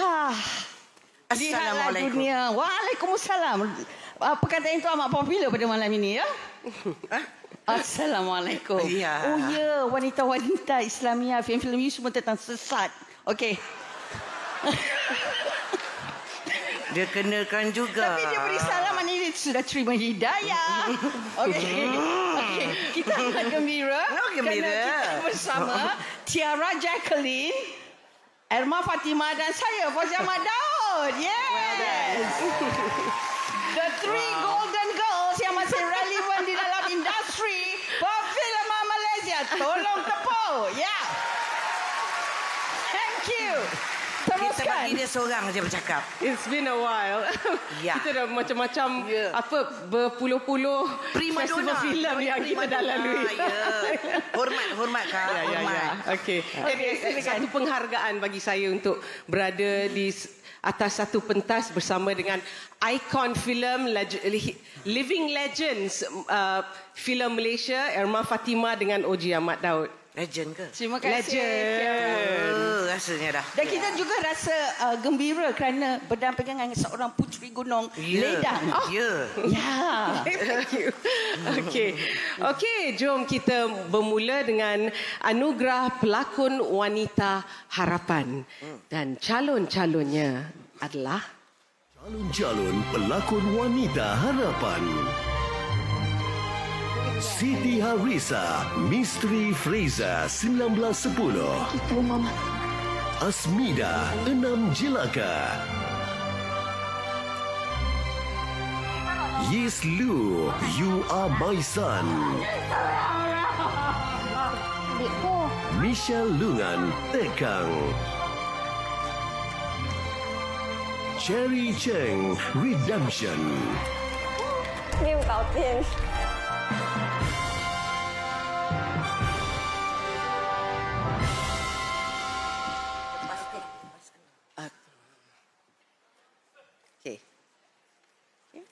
Ha. Lihatlah Assalamualaikum. dunia. Waalaikumsalam. Uh, perkataan itu amat popular pada malam ini ya. Assalamualaikum. Ya. Oh ya, wanita-wanita Islamia, film-film ini semua tentang sesat. Okey. Dia kenakan juga. Tapi dia beri salam maknanya dia sudah terima hidayah. Okey. Okey. Kita amat gembira. Oh, gembira. Kerana kita bersama Tiara Jacqueline, Erma Fatima dan saya Fauziah Ahmad Daud. Yes. The three golden girls yang masih relevan di dalam industri perfilman Malaysia. Tolong tepuk. Yeah. Thank you. Kita bagi dia seorang saja bercakap. It's been a while. Ya. kita dah macam-macam Ya. apa berpuluh-puluh Prima festival donna. filem yang Prima kita dah donna, lalui. Ya. Hormat, hormat kak. Ya, ya, hormat. ya. Okey. Jadi satu penghargaan bagi saya untuk berada di s- atas satu pentas bersama dengan ikon filem leg- li- Living Legends uh, filem Malaysia Erma Fatima dengan Oji Ahmad Daud. Legend ke? Terima kasih. Legend. Oh, rasanya dah. Dan kita juga rasa uh, gembira kerana berdampingan dengan seorang puteri gunung Ya. Ledang. Ya. Ya. Thank you. Okey. Okey, jom kita bermula dengan anugerah pelakon wanita harapan. Dan calon-calonnya adalah Calon-calon pelakon wanita harapan. Siti Harisa, Misteri Freza 1910. Itu mama. Asmida, Enam Jelaka. Yes Lu, You Are My Son. Michelle Lungan, Tekang. Cherry Cheng, Redemption. 没有搞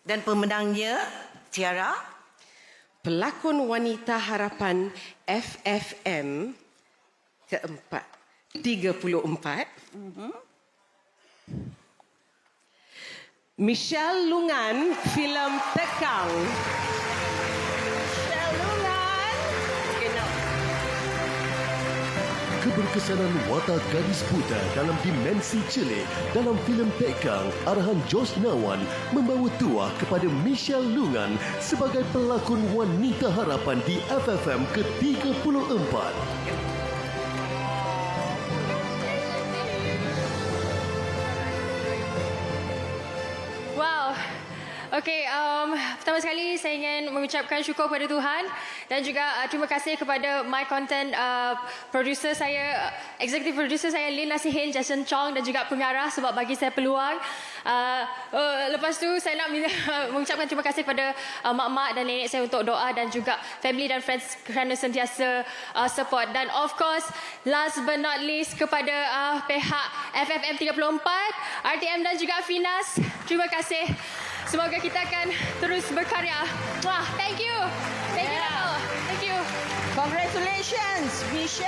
Dan pemenangnya Tiara? Pelakon wanita harapan FFM keempat 34 Michelle Lungan filem Tekang Keberkesanan watak gadis buta dalam dimensi celik dalam filem Tekang arahan Josh Nawan membawa tuah kepada Michelle Lungan sebagai pelakon wanita harapan di FFM ke-34. Okey, um, pertama sekali saya ingin mengucapkan syukur kepada Tuhan dan juga uh, terima kasih kepada my content uh, producer saya, uh, executive producer saya Lin Nasihin, Jason Chong dan juga pengarah sebab bagi saya peluang. Uh, uh, lepas tu saya nak minta, mengucapkan terima kasih kepada uh, mak-mak dan nenek saya untuk doa dan juga family dan friends kerana sentiasa uh, support dan of course last but not least kepada uh, pihak FFM 34, RTM dan juga Finas. Terima kasih. Semoga kita akan terus berkarya. Wah, thank you. Thank you. Yeah. Thank you. Congratulations, Michelle.